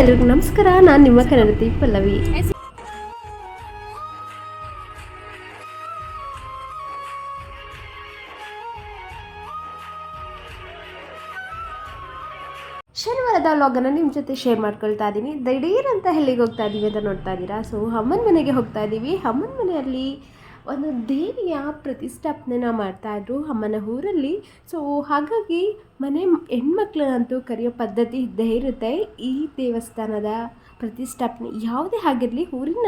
ಎಲ್ರಿಗೂ ನಮಸ್ಕಾರ. ನಾನು ನಿಮ್ಮ ಕನ್ನಡತಿ ಪಲ್ಲವಿ. ಶನಿವಾರದ ವ್ಲಾಗನ್ನು ನಿಮ್ಮ ಜೊತೆ ಶೇರ್ ಮಾಡ್ಕೊಳ್ತಾ ಇದ್ದೀನಿ ದಿಢೀರ್ ಅಂತ ಎಲ್ಲಿಗೆ ಹೋಗ್ತಾ ಇದ್ದೀವಿ ಅಂತ ನೋಡ್ತಾ ಇದ್ದೀರಾ ಸೊ ಅಮ್ಮನ ಮನೆಗೆ ಹೋಗ್ತಾ ಇದ್ದೀವಿ ಅಮ್ಮನ ಮನೆಯಲ್ಲಿ ಒಂದು ದೇವಿಯ ಪ್ರತಿಷ್ಠಾಪನೆನ ಮಾಡ್ತಾಯಿದ್ರು ಅಮ್ಮನ ಊರಲ್ಲಿ. ಸೊ ಹಾಗಾಗಿ ಮನೆ ಹೆಣ್ಮಕ್ಳನ್ನಂತೂ ಕರೆಯೋ ಪದ್ಧತಿ ಇದ್ದೇ ಇರುತ್ತೆ. ಈ ದೇವಸ್ಥಾನದ ಪ್ರತಿಷ್ಠಾಪನೆ ಯಾವುದೇ ಆಗಿರಲಿ ಊರಿನ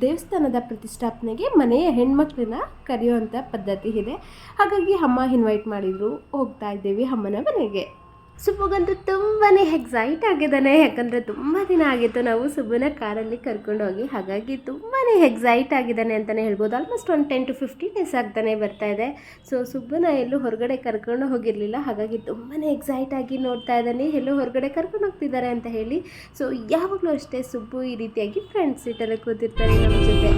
ದೇವಸ್ಥಾನದ ಪ್ರತಿಷ್ಠಾಪನೆಗೆ ಮನೆಯ ಹೆಣ್ಮಕ್ಳನ್ನ ಕರೆಯುವಂಥ ಪದ್ಧತಿ ಇದೆ. ಹಾಗಾಗಿ ಅಮ್ಮ ಇನ್ವೈಟ್ ಮಾಡಿದರು. ಹೋಗ್ತಾ ಇದ್ದೇವೆ ಅಮ್ಮನ ಮನೆಗೆ. ಸುಬ್ಬಗಂತೂ ತುಂಬಾ ಎಕ್ಸೈಟ್ ಆಗಿದ್ದಾನೆ. ಯಾಕಂದರೆ ತುಂಬ ದಿನ ಆಗಿತ್ತು ನಾವು ಸುಬ್ಬನ ಕಾರಲ್ಲಿ ಕರ್ಕೊಂಡು ಹೋಗಿ. ಹಾಗಾಗಿ ತುಂಬಾ ಎಕ್ಸೈಟ್ ಆಗಿದ್ದಾನೆ ಅಂತಲೇ ಹೇಳ್ಬೋದು. ಆಲ್ಮೋಸ್ಟ್ ಒಂದು ಟೆನ್ ಟು ಫಿಫ್ಟೀನ್ ಡೇಸ್ ಆಗ್ತಾನೆ ಬರ್ತಾ ಇದೆ. ಸೊ ಸುಬ್ಬನ ಎಲ್ಲೂ ಹೊರಗಡೆ ಕರ್ಕೊಂಡು ಹೋಗಿರಲಿಲ್ಲ. ಹಾಗಾಗಿ ತುಂಬಾ ಎಕ್ಸೈಟ್ ಆಗಿ ನೋಡ್ತಾ ಇದ್ದಾನೆ. ಎಲ್ಲೂ ಹೊರಗಡೆ ಕರ್ಕೊಂಡು ಹೋಗ್ತಿದ್ದಾರೆ ಅಂತ ಹೇಳಿ. ಸೊ ಯಾವಾಗಲೂ ಅಷ್ಟೇ ಸುಬ್ಬು ಈ ರೀತಿಯಾಗಿ ಫ್ರೆಂಡ್ಸ್ ಸೀಟಲ್ಲಿ ಕೂತಿರ್ತಾರೆ ನಮ್ಮ ಜೊತೆ.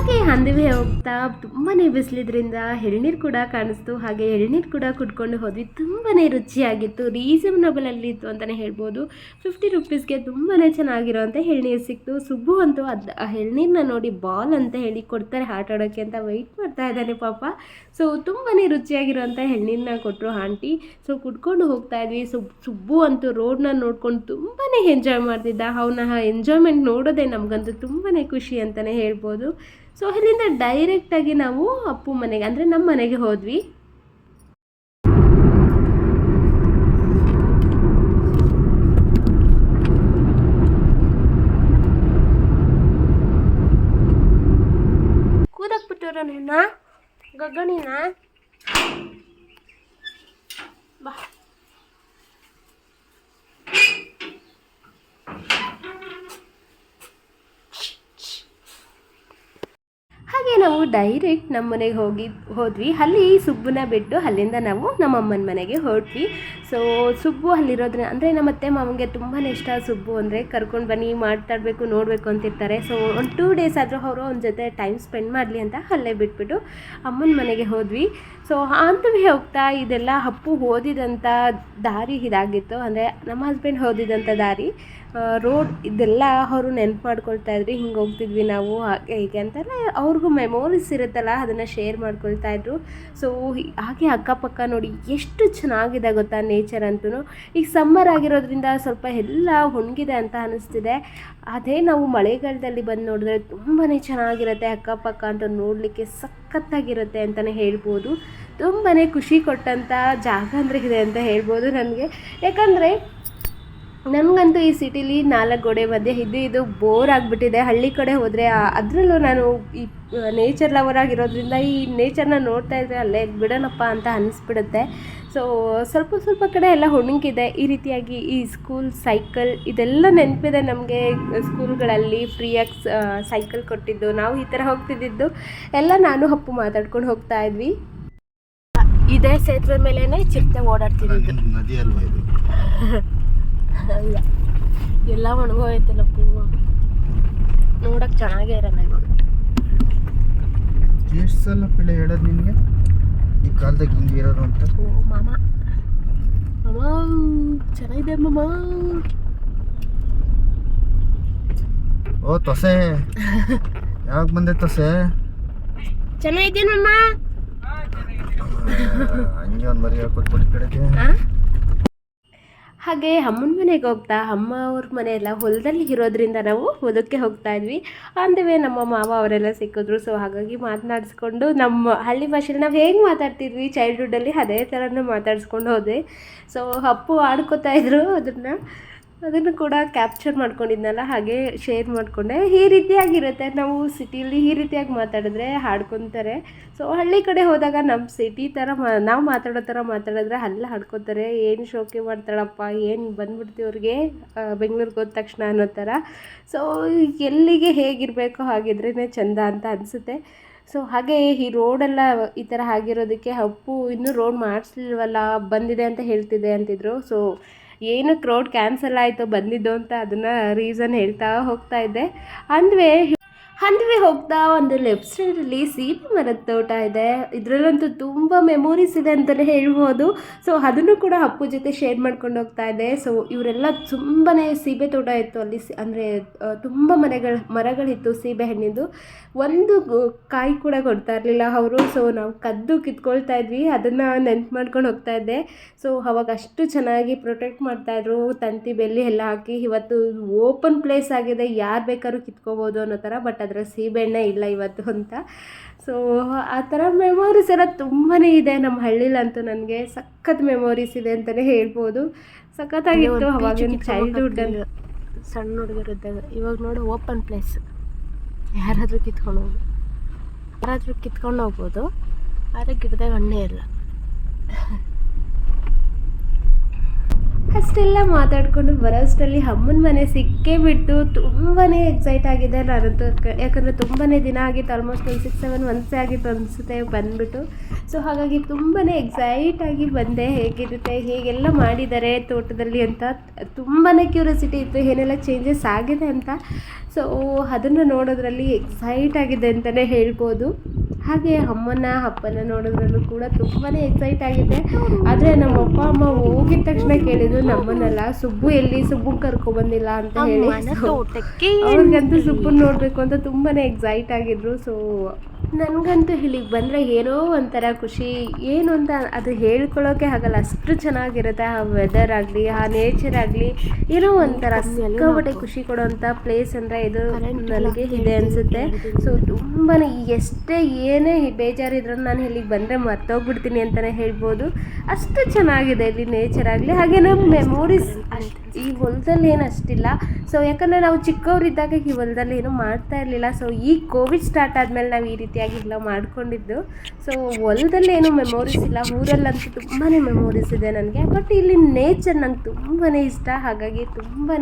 ಹಾಗೆ ಹಂದಿವೆ ಹೋಗ್ತಾ ತುಂಬಾ ಬಿಸಿಲಿದ್ರಿಂದ ಎಳ್ನೀರು ಕೂಡ ಕಾಣಿಸ್ತು. ಹಾಗೆ ಎಳ್ನೀರು ಕೂಡ ಕುಡ್ಕೊಂಡು ಹೋದ್ವಿ. ತುಂಬಾ ರುಚಿಯಾಗಿತ್ತು. ರೀಸನಬಲ್ ಅಲ್ಲಿ ಇತ್ತು ಅಂತಲೇ ಹೇಳ್ಬೋದು. ಫಿಫ್ಟಿ ರುಪೀಸ್ಗೆ ತುಂಬಾ ಚೆನ್ನಾಗಿರೋಂಥ ಎಳ್ನೀರು ಸಿಕ್ತು. ಸುಬ್ಬು ಅಂತೂ ಅದು ಎಳ್ನೀರನ್ನ ನೋಡಿ ಬಾಲ್ ಅಂತ ಹೇಳಿ ಕೊಡ್ತಾರೆ ಆಟ ಆಡೋಕ್ಕೆ ಅಂತ ವೆಯ್ಟ್ ಮಾಡ್ತಾ ಇದ್ದಾನೆ ಪಾಪ. ಸೊ ತುಂಬಾ ರುಚಿಯಾಗಿರೋಂಥ ಎಳ್ನೀರನ್ನ ಕೊಟ್ಟರು ಆಂಟಿ. ಸೊ ಕುಡ್ಕೊಂಡು ಹೋಗ್ತಾ ಇದ್ವಿ. ಸುಬ್, ಸುಬ್ಬು ಅಂತೂ ರೋಡ್ನ ನೋಡ್ಕೊಂಡು ತುಂಬಾ ಎಂಜಾಯ್ ಮಾಡ್ತಿದ್ದ. ಅವನ ಎಂಜಾಯ್ಮೆಂಟ್ ನೋಡೋದೇ ನಮಗಂತೂ ತುಂಬಾ ಖುಷಿ ಅಂತಲೇ ಹೇಳ್ಬೋದು. ಸೊ ಅಲ್ಲಿಂದ ಡೈರೆಕ್ಟಾಗಿ ನಾವು ಅಪ್ಪು ಮನೆಗೆ ಅಂದರೆ ನಮ್ಮ ಮನೆಗೆ ಹೋದ್ವಿ. ಕೂದಕ್ಬಿಟ್ಟವ್ರ ನನ್ನ ಗಗ್ಗಣಿನ ಬಾ ಹಾಗೆ ನಾವು ಡೈರೆಕ್ಟ್ ನಮ್ಮ ಮನೆಗೆ ಹೋಗಿ, ಹೋದ್ವಿ. ಅಲ್ಲಿ ಸುಬ್ಬನ ಬಿಟ್ಟು ಅಲ್ಲಿಂದ ನಾವು ನಮ್ಮ ಅಮ್ಮನ ಮನೆಗೆ ಹೊರಟ್ವಿ. ಸೊ ಸುಬ್ಬು ಅಲ್ಲಿರೋದ್ರೆ ಅಂದರೆ ನಮ್ಮ ಅತ್ತೆ ಮಾವನಿಗೆ ತುಂಬಾ ಇಷ್ಟ ಸುಬ್ಬು ಅಂದರೆ ಕರ್ಕೊಂಡು ಬನ್ನಿ, ಮಾತಾಡಬೇಕು, ನೋಡಬೇಕು ಅಂತಿರ್ತಾರೆ. ಸೊ ಒಂದು ಟೂ ಡೇಸ್ ಆದರೂ ಅವರು ಅವ್ನ ಜೊತೆ ಟೈಮ್ ಸ್ಪೆಂಡ್ ಮಾಡಲಿ ಅಂತ ಅಲ್ಲೇ ಬಿಟ್ಬಿಟ್ಟು ಅಮ್ಮನ ಮನೆಗೆ ಹೋದ್ವಿ. ಸೊ ಅಂತವೇ ಹೋಗ್ತಾ ಇದೆಲ್ಲ, ಅಪ್ಪು ಓದಿದಂಥ ದಾರಿ ಇದಾಗಿತ್ತು. ಅಂದರೆ ನಮ್ಮ ಹಸ್ಬೆಂಡ್ ಓದಿದಂಥ ದಾರಿ. ರೋಡ್ ಇದೆಲ್ಲ ಅವರು ನೆನ್ಪು ಮಾಡ್ಕೊಳ್ತಾ ಇದ್ರು, ಹಿಂಗೆ ಹೋಗ್ತಿದ್ವಿ ನಾವು, ಹಾಗೆ ಹೀಗೆ ಅಂತೆಲ್ಲ ಅವ್ರಿಗೂ ಮೆಮೊರೀಸ್ ಇರುತ್ತಲ್ಲ, ಅದನ್ನು ಶೇರ್ ಮಾಡ್ಕೊಳ್ತಾ ಇದ್ರು. ಸೊ ಹಾಗೆ ಅಕ್ಕಪಕ್ಕ ನೋಡಿ ಎಷ್ಟು ಚೆನ್ನಾಗಿದೆ ಗೊತ್ತಾ ನೇಚರ್ ಅಂತೂ ಈಗ ಸಮ್ಮರ್ ಆಗಿರೋದ್ರಿಂದ ಸ್ವಲ್ಪ ಎಲ್ಲ ಒಣಗಿದೆ ಅಂತ ಅನಿಸ್ತಿದೆ. ಅದೇ ನಾವು ಮಳೆಗಾಲದಲ್ಲಿ ಬಂದು ನೋಡಿದ್ರೆ ತುಂಬಾ ಚೆನ್ನಾಗಿರುತ್ತೆ ಅಕ್ಕಪಕ್ಕ ಅಂತ ನೋಡಲಿಕ್ಕೆ ಸಖತ್ತಾಗಿರುತ್ತೆ ಅಂತಲೇ ಹೇಳ್ಬೋದು. ತುಂಬಾ ಖುಷಿ ಕೊಟ್ಟಂಥ ಜಾಗ ಅಂದರೆ ಇದೆ ಅಂತ ಹೇಳ್ಬೋದು ನನಗೆ. ಯಾಕಂದರೆ ನನಗಂತೂ ಈ ಸಿಟಿಲಿ ನಾಲ್ಕು ಗೋಡೆ ಮಧ್ಯೆ ಇದು ಇದು ಬೋರ್ ಆಗಿಬಿಟ್ಟಿದೆ. ಹಳ್ಳಿ ಕಡೆ ಹೋದರೆ ಅದರಲ್ಲೂ ನಾನು ಈ ನೇಚರ್ ಲವರ್ ಆಗಿರೋದ್ರಿಂದ ಈ ನೇಚರ್ನ ನೋಡ್ತಾ ಇದ್ದರೆ ಅಲ್ಲೇ ಬಿಡೋಣಪ್ಪ ಅಂತ ಅನಿಸ್ಬಿಡುತ್ತೆ. ಸೊ ಸ್ವಲ್ಪ ಸ್ವಲ್ಪ ಕಡೆ ಎಲ್ಲ ಒಣಗಿದೆ ಈ ರೀತಿಯಾಗಿ ಈ ಸ್ಕೂಲ್ ಸೈಕಲ್ ಇದೆಲ್ಲ ನೆನಪಿದೆ ನಮಗೆ. ಸ್ಕೂಲ್ಗಳಲ್ಲಿ ಫ್ರೀಯಾಗಿ ಸೈಕಲ್ ಕೊಟ್ಟಿದ್ದು ನಾವು ಈ ಥರ ಹೋಗ್ತಿದ್ದಿದ್ದು ಎಲ್ಲ ನಾನು ಹಪ್ಪು ಮಾತಾಡ್ಕೊಂಡು ಹೋಗ್ತಾ ಇದ್ವಿ. ಇದೇ ಸೇತುವೆ ಮೇಲೇ ಚಿರತೆ ಓಡಾಡ್ತಿದ್ದು ನದಿ ಅಲ್ವಾ ಇದು ಅಲ್ಲ ಎಲ್ಲ ಒಣಗೋಯ್ತಲ್ಲ ಪೂವ ನೋಡಕ್ ಚೆನ್ನಾಗೇ ಇರಲ್ಲ ಇವಾಗ. ಎಷ್ಟು ಸಲ ಪಿಳೆ ಹೇಳೋದು ನಿಮಗೆ ಈ ಕಾಲದಾಗ ಹಿಂಗೆ ಇರೋದು ಅಂತ? ಓ ಮಾಮ. ಮಾಮ ಚೆನ್ನಾಗಿದೆ ಮಾಮ. ಓ ತೊಸೆ. ಯಾವಾಗ ಬಂದೆ ತೊಸೆ? ಚೆನ್ನಾಗಿದೆ ಮಾಮ? ಹಂಗೆ ಒಂದು ಮರಿ ಕೊಟ್ಬಿಟ್ಟು ಕಡೆಗೆ. ಹಾಗೆ ಅಮ್ಮನ ಮನೆಗೆ ಹೋಗ್ತಾ, ಅಮ್ಮ ಅವ್ರ ಮನೆ ಎಲ್ಲ ಹೊಲದಲ್ಲಿ ಇರೋದ್ರಿಂದ ನಾವು ಹೊಲಕ್ಕೆ ಹೋಗ್ತಾ ಇದ್ವಿ. ಅಂದವೇ ನಮ್ಮ ಮಾವ ಅವರೆಲ್ಲ ಸಿಕ್ಕಿದ್ರು ಸೊ ಹಾಗಾಗಿ ಮಾತನಾಡಿಸ್ಕೊಂಡು ನಮ್ಮ ಹಳ್ಳಿ ಭಾಷೆಲಿ ನಾವು ಹೇಗೆ ಮಾತಾಡ್ತಿದ್ವಿ? ಚೈಲ್ಡ್ಹುಡ್ಡಲ್ಲಿ ಅದೇ ಥರನೂ ಮಾತಾಡಿಸ್ಕೊಂಡು ಹೋದೆ. ಸೊ ಅಪ್ಪು ಆಡ್ಕೋತಾ ಇದ್ರು ಅದನ್ನು. ಅದನ್ನು ಕೂಡ ಕ್ಯಾಪ್ಚರ್ ಮಾಡ್ಕೊಂಡಿದ್ನಲ್ಲ, ಹಾಗೆ ಶೇರ್ ಮಾಡಿಕೊಂಡೆ. ಈ ರೀತಿಯಾಗಿರುತ್ತೆ. ನಾವು ಸಿಟಿಯಲ್ಲಿ ಈ ರೀತಿಯಾಗಿ ಮಾತಾಡಿದ್ರೆ ಹಾಡ್ಕೊತಾರೆ. ಸೊ ಹಳ್ಳಿ ಕಡೆ ಹೋದಾಗ ನಮ್ಮ ಸಿಟಿ ಥರ ನಾವು ಮಾತಾಡೋ ಥರ ಮಾತಾಡಿದ್ರೆ ಅಲ್ಲಿ ಹಾಡ್ಕೊತಾರೆ. ಏನು ಶೋಕಿ ಮಾಡ್ತಾಳಪ್ಪ? ಏನು ಬಂದ್ಬಿಡ್ತೀವಿ ಅವ್ರಿಗೆ? ಬೆಂಗಳೂರಿಗೆ ಹೋದ ತಕ್ಷಣ ಅನ್ನೋ ಥರ ಸೊ ಎಲ್ಲಿಗೆ ಹೇಗಿರಬೇಕು ಹಾಗಿದ್ರೇ ಚಂದ ಅಂತ ಅನಿಸುತ್ತೆ. ಸೊ ಹಾಗೆ ಈ ರೋಡೆಲ್ಲ ಈ ಥರ ಆಗಿರೋದಕ್ಕೆ ಅಪ್ಪು ಇನ್ನೂ ರೋಡ್ ಮಾಡಿಸ್ಲಿಲ್ವಲ್ಲ? ಬಂದಿದೆ ಅಂತ ಹೇಳ್ತಿದೆ ಅಂತಿದ್ರು. ಸೊ ಏನಕ್ಕೆ ರೋಡ್ ಕ್ಯಾನ್ಸಲ್ ಆಯಿತು ಬಂದಿದ್ದು ಅಂತ ಅದನ್ನು ರೀಸನ್ ಹೇಳ್ತಾ ಹೋಗ್ತಾ ಇದ್ದೆ. ಅಂದ್ವೇ ಅಂದರೆ ಹೋಗ್ತಾ ಒಂದು ಲೆಫ್ಟ್ ಸೈಡಲ್ಲಿ ಸೀಬೆ ಮರದ ತೋಟ ಇದೆ. ಇದರಲ್ಲಂತೂ ತುಂಬ ಮೆಮೊರೀಸ್ ಇದೆ ಅಂತಲೇ ಹೇಳ್ಬೋದು. ಸೊ ಅದನ್ನು ಕೂಡ ಅಪ್ಪು ಜೊತೆ ಶೇರ್ ಮಾಡ್ಕೊಂಡು ಹೋಗ್ತಾ ಇದೆ. ಸೊ ಇವರೆಲ್ಲ ತುಂಬಾ ಸೀಬೆ ತೋಟ ಇತ್ತು. ಅಲ್ಲಿ ಅಂದರೆ ತುಂಬ ಮನೆಗಳು, ಮರಗಳಿತ್ತು ಸೀಬೆ ಹಣ್ಣಿಂದು. ಒಂದು ಕಾಯಿ ಕೂಡ ಕೊಡ್ತಾ ಇರಲಿಲ್ಲ ಅವರು. ಸೊ ನಾವು ಕದ್ದು ಕಿತ್ಕೊಳ್ತಾ ಇದ್ವಿ. ಅದನ್ನು ನೆನ್ಪು ಮಾಡ್ಕೊಂಡು ಹೋಗ್ತಾ ಇದ್ದೆ. ಸೊ ಅವಾಗ ಅಷ್ಟು ಚೆನ್ನಾಗಿ ಪ್ರೊಟೆಕ್ಟ್ ಮಾಡ್ತಾಯಿದ್ರು ತಂತಿ ಬೆಲ್ಲಿ ಎಲ್ಲ ಹಾಕಿ. ಇವತ್ತು ಓಪನ್ ಪ್ಲೇಸ್ ಆಗಿದೆ. ಯಾರು ಬೇಕಾದ್ರೂ ಕಿತ್ಕೋಬೋದು ಅನ್ನೋ ಥರ. ಬಟ್ ಅದರ ಸೀಬೆಣ್ಣೆ ಇಲ್ಲ ಇವತ್ತು ಅಂತ. ಸೊ ಆ ಥರ ಮೆಮೊರೀಸ್ ಎಲ್ಲ ತುಂಬಾ ಇದೆ ನಮ್ಮ ಹಳ್ಳಿಲಂತೂ ನನಗೆ. ಸಖತ್ ಮೆಮೊರೀಸ್ ಇದೆ ಅಂತಲೇ ಹೇಳ್ಬೋದು. ಸಖತ್ತಾಗಿತ್ತು ಅವಾಗಿನ ಚೈಲ್ಡ್ಹುಡ್ ಸಣ್ಣ ಹುಡುಗರಿದ್ದಾಗ ಇವಾಗ ನೋಡು ಓಪನ್ ಪ್ಲೇಸ್ ಯಾರಾದರೂ ಕಿತ್ಕೊಂಡು ಹೋಗ್ಬೋದು ಯಾರಾದರೂ ಕಿತ್ಕೊಂಡು ಹೋಗ್ಬೋದು. ಆದರೆ ಗಿಡದಾಗ ಹಣ್ಣೇ ಇಲ್ಲ. ಅಷ್ಟೆಲ್ಲ ಮಾತಾಡಿಕೊಂಡು ಬರೋಷ್ಟರಲ್ಲಿ ಅಮ್ಮನ ಮನೆ ಸಿಕ್ಕೇ ಬಿಟ್ಟು ತುಂಬಾ ಎಕ್ಸೈಟ್ ಆಗಿದೆ ನಾನಂತೂ. ಯಾಕಂದರೆ ತುಂಬಾ ದಿನ ಆಗಿತ್ತು ಆಲ್ಮೋಸ್ಟ್ ಒಂದು ಸಿಕ್ಸ್ ಸೆವೆನ್ ಮಂತ್ಸೇ ಆಗಿತ್ತು ಅನಿಸುತ್ತೆ ಬಂದುಬಿಟ್ಟು. ಸೊ ಹಾಗಾಗಿ ತುಂಬಾ ಎಕ್ಸೈಟ್ ಆಗಿ ಬಂದೆ. ಹೇಗಿರುತ್ತೆ, ಹೇಗೆಲ್ಲ ಮಾಡಿದ್ದಾರೆ ತೋಟದಲ್ಲಿ ಅಂತ. ತುಂಬಾ ಕ್ಯೂರಿಯಾಸಿಟಿ ಇತ್ತು, ಏನೆಲ್ಲ ಚೇಂಜಸ್ ಆಗಿದೆ ಅಂತ. ಸೊ ಅದನ್ನು ನೋಡೋದ್ರಲ್ಲಿ ಎಕ್ಸೈಟ್ ಆಗಿದೆ ಅಂತಲೇ ಹೇಳ್ಬೋದು. ಹಾಗೆ ಅಮ್ಮನ ಅಪ್ಪನ ನೋಡೋದ್ರಲ್ಲೂ ಕೂಡ ತುಂಬಾ ಎಕ್ಸೈಟ್ ಆಗಿದೆ. ಆದರೆ ನಮ್ಮ ಅಪ್ಪ ಅಮ್ಮ ಹೋಗಿದ ತಕ್ಷಣ ಕೇಳಿದ್ರು ನಮ್ಮನ್ನೆಲ್ಲ ಸುಬ್ಬು ಎಲ್ಲಿ? ಸುಬ್ಬು ಕರ್ಕೊಬಂದಿಲ್ಲ ಅಂತ ಹೇಳಿ. ಅವ್ರಿಗಂತೂ ಸುಬ್ಬು ನೋಡಬೇಕು ಅಂತ ತುಂಬಾ ಎಕ್ಸೈಟ್ ಆಗಿದ್ರು. ಸೊ ನನಗಂತೂ ಇಲ್ಲಿಗೆ ಬಂದರೆ ಏನೋ ಒಂಥರ ಖುಷಿ. ಏನು ಅಂತ ಅದು ಹೇಳ್ಕೊಳ್ಳೋಕೆ ಆಗಲ್ಲ. ಅಷ್ಟು ಚೆನ್ನಾಗಿರುತ್ತೆ ಆ ವೆದರ್ ಆಗಲಿ ಆ ನೇಚರ್ ಆಗಲಿ. ಏನೋ ಒಂಥರ ಸಿಕ್ಕಾಪಟ್ಟೆ ಖುಷಿ ಕೊಡೋವಂಥ ಪ್ಲೇಸ್ ಅಂದರೆ ಇದು ನನಗೆ ಇದೆ ಅನಿಸುತ್ತೆ. ಸೊ ತುಂಬಾ ಎಷ್ಟೇ ಏನೇ ಬೇಜಾರಿದ್ರು ನಾನು ಇಲ್ಲಿಗೆ ಬಂದರೆ ಮರ್ತೋಗ್ಬಿಡ್ತೀನಿ ಅಂತಲೇ ಹೇಳ್ಬೋದು. ಅಷ್ಟು ಚೆನ್ನಾಗಿದೆ ಇಲ್ಲಿ ನೇಚರ್ ಆಗಲಿ. ಹಾಗೆ ನಮ್ಮ ಮೆಮೊರೀಸ್ ಈ ಹೊಲದಲ್ಲಿ ಏನು ಅಷ್ಟಿಲ್ಲ. ಸೊ ಯಾಕಂದರೆ ನಾವು ಚಿಕ್ಕವರಿದ್ದಾಗ ಈ ಹೊಲದಲ್ಲಿ ಏನೂ ಮಾಡ್ತಾ ಇರಲಿಲ್ಲ. ಸೊ ಈ ಕೋವಿಡ್ ಸ್ಟಾರ್ಟ್ ಆದಮೇಲೆ ನಾವು ಈ ರೀತಿಯಾಗಿ ಎಲ್ಲ ಮಾಡ್ಕೊಂಡಿದ್ದು. ಸೊ ಹೊಲದಲ್ಲಿ ಏನು ಮೆಮೊರೀಸ್ ಇಲ್ಲ. ಊರಲ್ಲಂತೂ ತುಂಬಾ ಮೆಮೊರೀಸ್ ಇದೆ ನನಗೆ. ಬಟ್ ಇಲ್ಲಿ ನೇಚರ್ ನಂಗೆ ತುಂಬಾ ಇಷ್ಟ. ಹಾಗಾಗಿ ತುಂಬಾ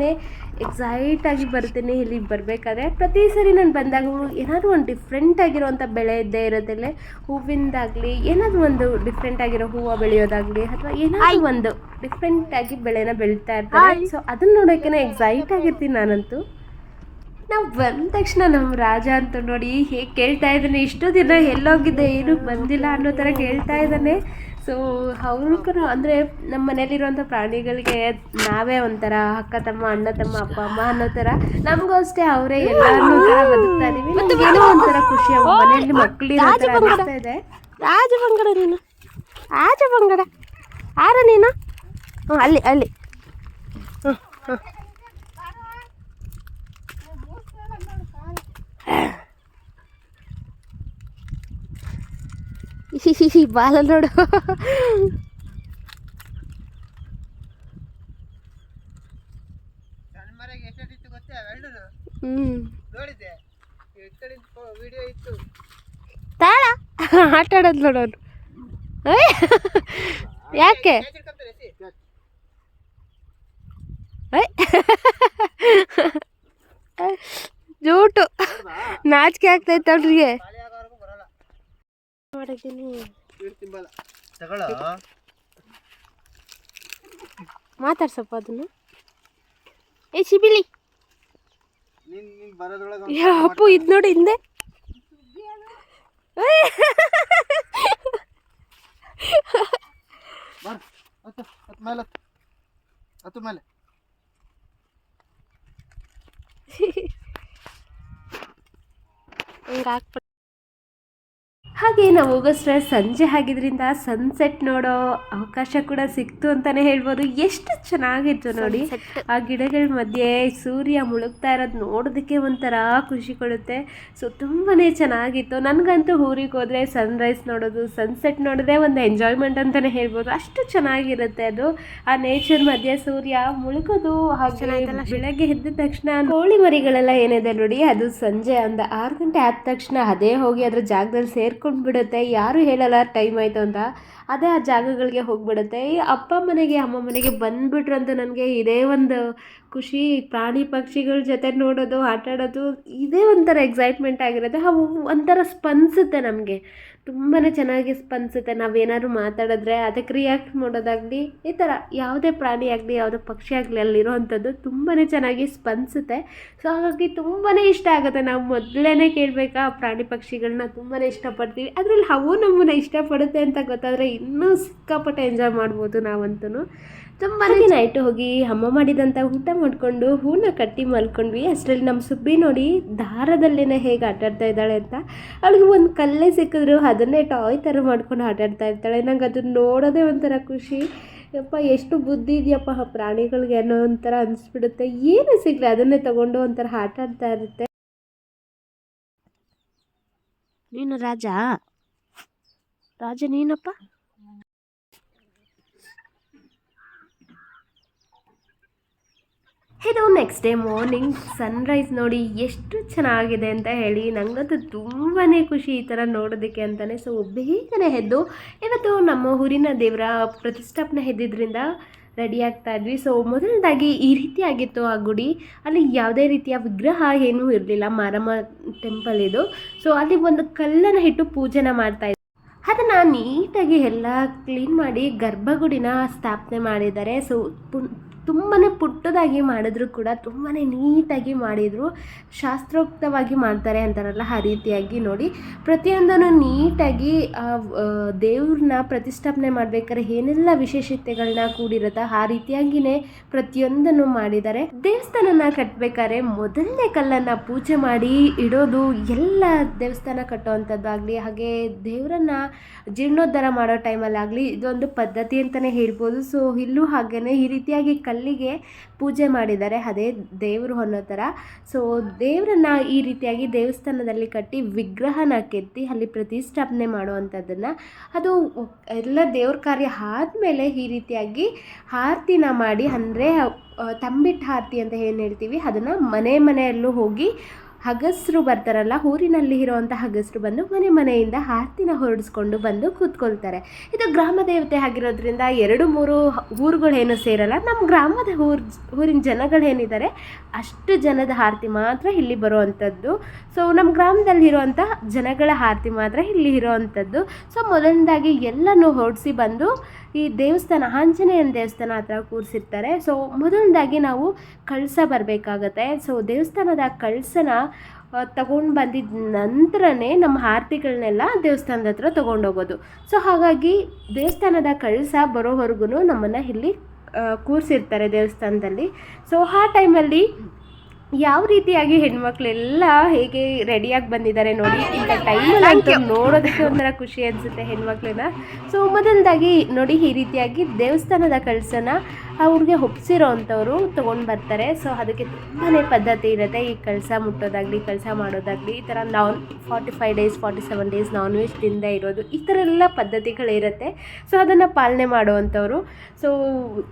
ಎಕ್ಸೈಟ್ ಆಗಿ ಬರ್ತೀನಿ ಇಲ್ಲಿಗೆ ಬರಬೇಕಾದ್ರೆ ಪ್ರತಿ ಸರಿ ನಾನು ಬಂದಾಗ ಏನಾದರೂ ಒಂದು ಡಿಫ್ರೆಂಟ್ ಆಗಿರೋವಂಥ ಬೆಳೆ ಇದ್ದೇ ಇರೋದಿಲ್ಲ ಹೂವಿಂದಾಗಲಿ ಏನಾದರೂ ಒಂದು ಡಿಫ್ರೆಂಟ್ ಆಗಿರೋ ಹೂವು ಬೆಳೆಯೋದಾಗಲಿ ಅಥವಾ ಏನಾದರೂ ಒಂದು ಡಿಫ್ರೆಂಟ್ ಆಗಿ ಬೆಳೆನ ಬೆಳೀತಾ ಇರ್ತಾರೆ. ಸೊ ಅದನ್ನ ನೋಡೋಕೆ ಎಕ್ಸೈಟ್ ಆಗಿರ್ತೀನಿ ನಾನಂತೂ. ನಾವು ಬಂದ ತಕ್ಷಣ ನಮ್ಮ ರಾಜ ಅಂತ ನೋಡಿ ಹೇಗೆ ಕೇಳ್ತಾ ಇದ್ದಾನೆ ಇಷ್ಟು ದಿನ ಎಲ್ಲೋಗಿದ್ದೆ ಏನು ಬಂದಿಲ್ಲ ಅನ್ನೋ ಥರ ಕೇಳ್ತಾ ಇದ್ದಾನೆ. ಸೊ ಅವ್ರಿಗೂ ಅಂದರೆ ನಮ್ಮ ಮನೇಲಿರುವಂಥ ಪ್ರಾಣಿಗಳಿಗೆ ನಾವೇ ಒಂಥರ ಅಕ್ಕ ತಮ್ಮ ಅಣ್ಣ ತಮ್ಮ ಅಪ್ಪ ಅಮ್ಮ ಅನ್ನೋ ಥರ ನಮಗೂ ಅಷ್ಟೇ ಅವರೇ ಎಲ್ಲರೂ ಬದುಕ್ತಾ ಇದೀವಿ ನಮ್ಗೇನೋ ಒಂಥರ ಖುಷಿ ಮನೆಯಲ್ಲಿ ಮಕ್ಕಳಿರೋ ಥರ ಅನಿಸ್ತಾ ಇದೆ. ನೀನು? ರಾಜ ಬಂಗಡ. ಆರ ನೀನು? ಹ್ಞೂ ಅಲ್ಲಿ ಅಲ್ಲಿ. ಹ್ಞೂ ಹ್ಞೂ ಈ ಬಾಲ ನೋಡು ಸಣ್ಣ ಮನೆಗೆ ಎಷ್ಟಿತ್ತು ಗೊತ್ತೇ ಅವೆರಡು ಹ್ಞೂ ನೋಡಿದ್ದೆ ವಿಡಿಯೋ ಇತ್ತು ತಾಳ? ಆಟ ಆಡೋದು ನೋಡೋನು! ಯಾಕೆ! ಜೂಟು. ನಾಚಿಕೆ ಆಗ್ತೈತೆ ಅವ್ರಿಗೆ ಮಾತಾಡ್ಸಪ್ಪ ಅದನ್ನು. ಏ ಶಿಬಿಲಿ. ಅಪ್ಪು ಇದು ನೋಡಿ ಹಿಂದೆ. ಮೇಲೆ ಹಿಂಗೆ ಹಾಗೆ ನಾವು ಹೋಗೋಷ್ಟ್ರೆ ಸಂಜೆ ಆಗಿದ್ರಿಂದ ಸನ್ಸೆಟ್ ನೋಡೋ ಅವಕಾಶ ಕೂಡ ಸಿಕ್ತು ಅಂತಲೇ ಹೇಳ್ಬೋದು. ಎಷ್ಟು ಚೆನ್ನಾಗಿತ್ತು ನೋಡಿ. ಆ ಗಿಡಗಳ ಮಧ್ಯೆ ಸೂರ್ಯ ಮುಳುಗ್ತಾ ಇರೋದು ನೋಡೋದಕ್ಕೆ ಒಂಥರ ಖುಷಿ ಕೊಡುತ್ತೆ. ಸೊ ತುಂಬಾ ಚೆನ್ನಾಗಿತ್ತು. ನನಗಂತೂ ಊರಿಗೆ ಹೋದರೆ ಸನ್ರೈಸ್ ನೋಡೋದು ಸನ್ಸೆಟ್ ನೋಡೋದೇ ಒಂದು ಎಂಜಾಯ್ಮೆಂಟ್ ಅಂತಲೇ ಹೇಳ್ಬೋದು. ಅಷ್ಟು ಚೆನ್ನಾಗಿರುತ್ತೆ ಅದು. ಆ ನೇಚರ್ ಮಧ್ಯೆ ಸೂರ್ಯ ಮುಳುಗೋದು ಹಾಗೆ ಬೆಳಗ್ಗೆ ಎದ್ದ ತಕ್ಷಣ ಕೋಳಿ ಮರಿಗಳೆಲ್ಲ ಏನಿದೆ ನೋಡಿ ಅದು ಸಂಜೆ ಒಂದು ಆರು ಗಂಟೆ ಆದ ತಕ್ಷಣ ಅದೇ ಹೋಗಿ ಅದ್ರ ಜಾಗದಲ್ಲಿ ಸೇರ್ಕೊಂಡು ಬಿಡುತ್ತೆ ಯಾರು ಹೇಳಲ್ಲ ಟೈಮ್ ಆಯಿತು ಅಂತ. ಅದೇ ಆ ಜಾಗಗಳಿಗೆ ಹೋಗ್ಬಿಡುತ್ತೆ. ಈ ಅಪ್ಪ ಮನೆಗೆ, ಅಮ್ಮ ಮನೆಗೆ ಬಂದುಬಿಟ್ರಂತೂ ನನಗೆ ಇದೇ ಒಂದು ಖುಷಿ. ಪ್ರಾಣಿ ಪಕ್ಷಿಗಳ ಜೊತೆ ನೋಡೋದು, ಆಟಾಡೋದು, ಇದೇ ಒಂಥರ ಎಕ್ಸೈಟ್ಮೆಂಟ್ ಆಗಿರುತ್ತೆ. ಅವು ಒಂಥರ ಸ್ಪಂದಿಸುತ್ತೆ ನಮಗೆ. ತುಂಬಾ ಚೆನ್ನಾಗಿ ಸ್ಪಂದಿಸುತ್ತೆ. ನಾವೇನಾದ್ರು ಮಾತಾಡಿದ್ರೆ ಅದಕ್ಕೆ ರಿಯಾಕ್ಟ್ ಮಾಡೋದಾಗಲಿ ಈ ಥರ ಯಾವುದೇ ಪ್ರಾಣಿ ಆಗಲಿ ಯಾವುದೇ ಪಕ್ಷಿ ಆಗಲಿ ಅಲ್ಲಿರೋವಂಥದ್ದು ತುಂಬಾ ಚೆನ್ನಾಗಿ ಸ್ಪಂದಿಸುತ್ತೆ. ಸೊ ಹಾಗಾಗಿ ತುಂಬಾ ಇಷ್ಟ ಆಗುತ್ತೆ. ನಾವು ಮೊದಲೇ ಕೇಳಬೇಕಾ ಪ್ರಾಣಿ ಪಕ್ಷಿಗಳನ್ನ ತುಂಬಾ ಇಷ್ಟಪಡ್ತೀವಿ. ಅದರಲ್ಲಿ ಅವು ನಮ್ಮನ್ನ ಇಷ್ಟಪಡುತ್ತೆ ಅಂತ ಗೊತ್ತಾದರೆ ಇನ್ನೂ ಸಿಕ್ಕಾಪಟ್ಟೆ ಎಂಜಾಯ್ ಮಾಡ್ಬೋದು ನಾವಂತೂ ತುಂಬಾ ನೈಟ್ ಹೋಗಿ ಅಮ್ಮ ಮಾಡಿದಂಥ ಊಟ ಮಾಡಿಕೊಂಡು ಹೂನ ಕಟ್ಟಿ ಮಲ್ಕೊಂಡ್ವಿ. ಅಷ್ಟರಲ್ಲಿ ನಮ್ಮ ಸುಬ್ಬಿ ನೋಡಿ ದಾರದಲ್ಲೇನೆ ಹೇಗೆ ಆಟಾಡ್ತಾ ಇದ್ದಾಳೆ ಅಂತ. ಅವಳಿಗೆ ಒಂದು ಕಲ್ಲೇ ಸಿಕ್ಕಿದ್ರು ಅದನ್ನೇ ಟಾಯ್ ಥರ ಮಾಡ್ಕೊಂಡು ಆಟಾಡ್ತಾ ಇರ್ತಾಳೆ. ನಂಗೆ ಅದನ್ನ ನೋಡೋದೇ ಒಂಥರ ಖುಷಿ. ಯಪ್ಪ, ಎಷ್ಟು ಬುದ್ಧಿ ಇದೆಯಪ್ಪ ಆ ಪ್ರಾಣಿಗಳಿಗೆ ಅನ್ನೋ ಒಂಥರ ಅನಿಸ್ಬಿಡುತ್ತೆ. ಏನೇ ಸಿಗಲಿ ಅದನ್ನೇ ತಗೊಂಡು ಒಂಥರ ಆಟ ಆಡ್ತಾ ಇರುತ್ತೆ. ನೀನು ರಾಜ? ರಾಜ ನೀನಪ್ಪ? ಇದು ನೆಕ್ಸ್ಟ್ ಡೇ ಮಾರ್ನಿಂಗ್ ಸನ್ರೈಸ್ ನೋಡಿ ಎಷ್ಟು ಚೆನ್ನಾಗಿದೆ ಅಂತ ಹೇಳಿ ನನಗಂತೂ ತುಂಬಾ ಖುಷಿ ಈ ಥರ ನೋಡೋದಕ್ಕೆ ಅಂತಲೇ ಸೊ ಬೇಗನೆ ಎದ್ದು ಇವತ್ತು ನಮ್ಮ ಊರಿನ ದೇವರ ಪ್ರತಿಷ್ಠಾಪನೆ ಹೆದ್ದಿದ್ರಿಂದ ರೆಡಿ ಆಗ್ತಾ ಇದ್ವಿ. ಸೊ ಮೊದಲನೇದಾಗಿ ಈ ರೀತಿಯಾಗಿತ್ತು ಆ ಗುಡಿ. ಅಲ್ಲಿ ಯಾವುದೇ ರೀತಿಯ ವಿಗ್ರಹ ಏನೂ ಇರಲಿಲ್ಲ. ಮಾರಮ್ಮ ಟೆಂಪಲ್ ಇದು. ಸೊ ಅಲ್ಲಿ ಒಂದು ಕಲ್ಲನ್ನು ಇಟ್ಟು ಪೂಜೆನ ಮಾಡ್ತಾ ಅದನ್ನು ನೀಟಾಗಿ ಎಲ್ಲ ಕ್ಲೀನ್ ಮಾಡಿ ಗರ್ಭಗುಡಿನ ಸ್ಥಾಪನೆ ಮಾಡಿದ್ದಾರೆ. ಸೊ ತುಂಬಾ ಪುಟ್ಟದಾಗಿ ಮಾಡಿದ್ರು ಕೂಡ ತುಂಬಾ ನೀಟಾಗಿ ಮಾಡಿದರು, ಶಾಸ್ತ್ರೋಕ್ತವಾಗಿ ಮಾಡ್ತಾರೆ ಅಂತಾರಲ್ಲ ಆ ರೀತಿಯಾಗಿ ನೋಡಿ. ಪ್ರತಿಯೊಂದನ್ನು ನೀಟಾಗಿ ದೇವ್ರನ್ನ ಪ್ರತಿಷ್ಠಾಪನೆ ಮಾಡ್ಬೇಕಾದ್ರೆ ಏನೆಲ್ಲ ವಿಶೇಷತೆಗಳನ್ನ ಕೂಡಿರುತ್ತೆ ಆ ರೀತಿಯಾಗಿನೇ ಪ್ರತಿಯೊಂದನ್ನು ಮಾಡಿದ್ದಾರೆ. ದೇವಸ್ಥಾನನ ಕಟ್ಟಬೇಕಾದ್ರೆ ಮೊದಲನೇ ಕಲ್ಲನ್ನು ಪೂಜೆ ಮಾಡಿ ಇಡೋದು ಎಲ್ಲ ದೇವಸ್ಥಾನ ಕಟ್ಟುವಂಥದ್ದಾಗಲಿ, ಹಾಗೆ ದೇವರನ್ನ ಜೀರ್ಣೋದ್ಧಾರ ಮಾಡೋ ಟೈಮಲ್ಲಾಗಲಿ ಇದೊಂದು ಪದ್ಧತಿ ಅಂತಲೇ ಹೇಳ್ಬೋದು. ಸೊ, ಇಲ್ಲೂ ಹಾಗೆಯೇ ಈ ರೀತಿಯಾಗಿ ಕಲ್ಲಿಗೆ ಪೂಜೆ ಮಾಡಿದ್ದಾರೆ, ಅದೇ ದೇವರು ಅನ್ನೋ ಥರ. ಸೊ ದೇವರನ್ನ ಈ ರೀತಿಯಾಗಿ ದೇವಸ್ಥಾನದಲ್ಲಿ ಕಟ್ಟಿ ವಿಗ್ರಹನ ಕೆತ್ತಿ ಅಲ್ಲಿ ಪ್ರತಿಷ್ಠಾಪನೆ ಮಾಡುವಂಥದ್ದನ್ನು, ಅದು ಎಲ್ಲ ದೇವ್ರ ಕಾರ್ಯ ಆದಮೇಲೆ ಈ ರೀತಿಯಾಗಿ ಆರತಿನ ಮಾಡಿ, ಅಂದರೆ ತಂಬಿಟ್ಟು ಆರತಿ ಅಂತ ಏನು ಹೇಳ್ತೀವಿ, ಅದನ್ನು ಮನೆ ಮನೆಯಲ್ಲೂ ಹೋಗಿ ಹಗಸ್ರು ಬರ್ತಾರಲ್ಲ, ಊರಿನಲ್ಲಿ ಇರೋವಂಥ ಹಗಸ್ರು ಬಂದು ಮನೆ ಮನೆಯಿಂದ ಆರತಿನ ಹೊರಡಿಸ್ಕೊಂಡು ಬಂದು ಕೂತ್ಕೊಳ್ತಾರೆ. ಇದು ಗ್ರಾಮ ದೇವತೆ ಆಗಿರೋದ್ರಿಂದ ಎರಡು ಮೂರು ಊರುಗಳೇನು ಸೇರಲ್ಲ, ನಮ್ಮ ಗ್ರಾಮದ ಊರ್, ಊರಿನ ಜನಗಳೇನಿದ್ದಾರೆ, ಅಷ್ಟು ಜನದ ಆರತಿ ಮಾತ್ರ ಇಲ್ಲಿ ಬರುವಂಥದ್ದು ಸೊ ನಮ್ಮ ಗ್ರಾಮದಲ್ಲಿರುವಂಥ ಜನಗಳ ಆರತಿ ಮಾತ್ರ ಇಲ್ಲಿ ಇರೋವಂಥದ್ದು ಸೊ ಮೊದಲನೇದಾಗಿ ಎಲ್ಲನೂ ಹೊರಡಿಸಿ ಬಂದು ಈ ದೇವಸ್ಥಾನ, ಆಂಜನೇಯನ ದೇವಸ್ಥಾನ ಹತ್ರ ಕೂರಿಸಿರ್ತಾರೆ. ಸೊ ಮೊದಲನೇದಾಗಿ ನಾವು ಕಳಸ ಬರಬೇಕಾಗತ್ತೆ. ಸೊ ದೇವಸ್ಥಾನದ ಕಳಸನ ತಗೊಂಡು ಬಂದಿದ್ದ ನಂತರನೇ ನಮ್ಮ ಆರತಿಗಳನ್ನೆಲ್ಲ ದೇವಸ್ಥಾನದ ಹತ್ರ ತೊಗೊಂಡೋಗೋದು. ಸೊ ಹಾಗಾಗಿ ದೇವಸ್ಥಾನದ ಕಳಸ ಬರೋವರೆಗೂ ನಮ್ಮನ್ನು ಇಲ್ಲಿ ಕೂರಿಸಿರ್ತಾರೆ ದೇವಸ್ಥಾನದಲ್ಲಿ. ಸೊ ಆ ಟೈಮಲ್ಲಿ ಯಾವ ರೀತಿಯಾಗಿ ಹೆಣ್ಮಕ್ಳೆಲ್ಲ ಹೇಗೆ ರೆಡಿಯಾಗಿ ಬಂದಿದ್ದಾರೆ ನೋಡಿ ಈಗ ಟೈಮ್ ನೋಡೋದಕ್ಕೆ ಒಂಥರ ಖುಷಿ ಅನಿಸುತ್ತೆ ಹೆಣ್ಮಕ್ಳನ್ನ. ಸೊ ಮೊದಲದಾಗಿ ನೋಡಿ ಈ ರೀತಿಯಾಗಿ ದೇವಸ್ಥಾನದ ಕಳಸನ ಅವ್ರಿಗೆ ಒಪ್ಸಿರೋ ಅಂಥವ್ರು ತೊಗೊಂಡು ಬರ್ತಾರೆ. ಸೊ ಅದಕ್ಕೆ ತುಂಬಾ ಪದ್ಧತಿ ಇರುತ್ತೆ. ಈ ಕಳಸ ಮುಟ್ಟೋದಾಗಲಿ ಕಳಸ ಮಾಡೋದಾಗಲಿ, ಈ ಥರ ನಾನ್ forty five days forty seven days non veg ತಿಂದೇ ಇರೋದು, ಈ ಥರ ಎಲ್ಲ ಪದ್ಧತಿಗಳಿರುತ್ತೆ ಸೊ ಅದನ್ನು ಪಾಲನೆ ಮಾಡುವಂಥವ್ರು. ಸೊ